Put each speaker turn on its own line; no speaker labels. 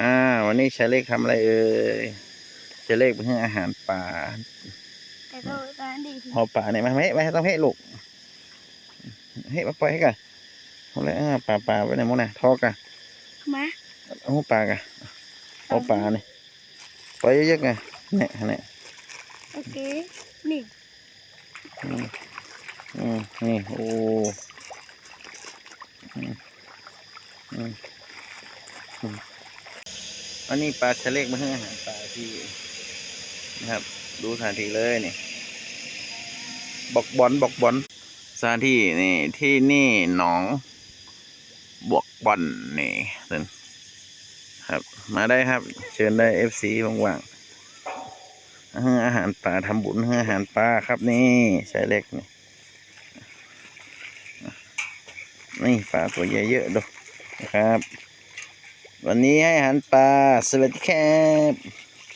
อ่า วันนี้ชายเล็กทำอะไรเอ่ยชายเล็กไปให้อาหารปลา
แต่ก็ตอนนั้นดีที
พอปลาเนี่ยมาไม่ไม่ต้องให้ลูกให้มาปล่อยให้กันเอาเลยอ่าปลาปลาไว้ไหนมั้งน่ะทอกอะ
มา
เอาปลากะเอาปลาเนี่ยปล่อยเยอะๆไงเนี่ยเนี่ย
โอเคนี่
อืมอืมนี่โอ้อืมอืม อันนี้ปลาชะเลกมาให้อาหารปลาที่นะครับ ดูสถานที่เลยนี่บอกบอลบอกบอลสถานที่นี่ที่นี่หนองบวกบอลนี่เดินครับ มาได้ครับ เชิญได้เอฟซีว่างๆให้อาหารปลาทำบุญให้อาหารปลาครับนี่ใช้เล็กนี่นี่ปลาตัวใหญ่เยอะดูนะครับ วันนี้ให้อาหารปลาสวัสดีครับ